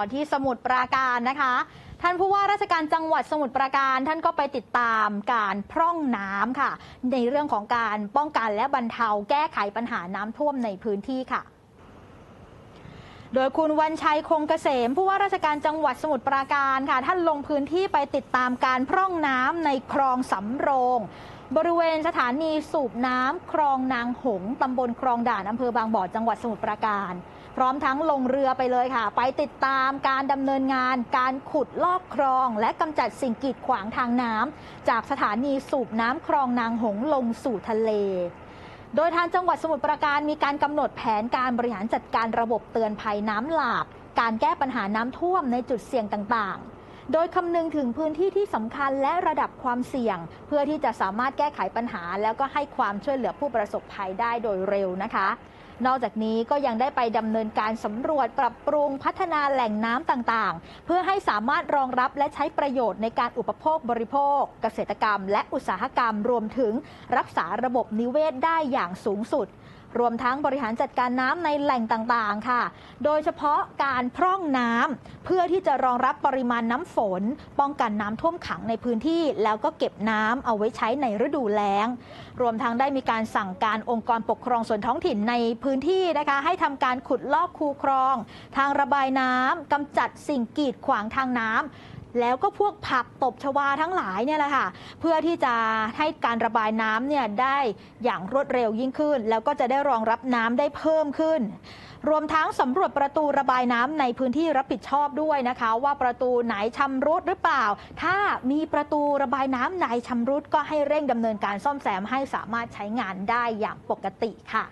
่ที่สมุทรปราการนะคะ ท่านผู้ว่าราชการจังหวัดสมุทรปราการ ท่านก็ไปติดตามการพร่องน้ำค่ะ ในเรื่องของการป้องกันและบรรเทาแก้ไขปัญหาน้ำท่วมในพื้นที่ค่ะ โดยคุณวันชัยคงเกษม ผู้ว่าราชการจังหวัดสมุทรปราการค่ะ ท่านลงพื้นที่ไปติดตามการพร่องน้ำในคลองสำโรงบริเวณสถานีสูบน้ำคลองนางหงส์ตำบลคลองด่านอำเภอบางบ่อจังหวัดสมุทรปราการ พร้อมทั้งลงเรือไปเลยค่ะ ไปติดตามการดำเนินงาน การขุดลอกคลอง และกำจัดสิ่งกีดขวางทางน้ำจากสถานีสูบน้ำคลองนางหงส์ลงสู่ทะเลโดยทางจังหวัดสมุทรปราการมีการกำหนดแผนการบริหารจัดการระบบเตือนภัยน้ำหลาก การแก้ปัญหาน้ำท่วมในจุดเสี่ยงต่างๆ โดยคำนึงถึงพื้นที่ที่สำคัญและระดับความเสี่ยง เพื่อที่จะสามารถแก้ไขปัญหา แล้วก็ให้ความช่วยเหลือผู้ประสบภัยได้โดยเร็วนะคะนอกจากนี้ก็ยังได้ไปดำเนินการสำรวจปรับปรุงพัฒนาแหล่งน้ำต่างๆ เพื่อให้สามารถรองรับและใช้ประโยชน์ในการอุปโภคบริโภค เกษตรกรรม และอุตสาหกรรมรวมถึงรักษาระบบนิเวศได้อย่างสูงสุดรวมทั้งบริหารจัดการน้ำในแหล่งต่างๆ ค่ะ โดยเฉพาะการพร่องน้ำเพื่อที่จะรองรับปริมาณน้ำฝน ป้องกันน้ำท่วมขังในพื้นที่ แล้วก็เก็บน้ำเอาไว้ใช้ในฤดูแล้ง รวมทั้งได้มีการสั่งการองค์กรปกครองส่วนท้องถิ่นในพื้นที่นะคะ ให้ทำการขุดลอกคูคลอง ทางระบายน้ำกำจัดสิ่งกีดขวางทางน้ำ แล้วก็พวกผักตบชวาทั้งหลายเนี่ยแหละค่ะ เพื่อที่จะให้การระบายน้ำเนี่ยได้อย่างรวดเร็วยิ่งขึ้น แล้วก็จะได้รองรับน้ำได้เพิ่มขึ้น รวมทั้งสำรวจประตูระบายน้ำในพื้นที่รับผิดชอบด้วยนะคะ ว่าประตูไหนชำรุดหรือเปล่า ถ้ามีประตูระบายน้ำไหนชำรุดก็ให้เร่งดำเนินการซ่อมแซมให้สามารถใช้งานได้อย่างปกติค่ะ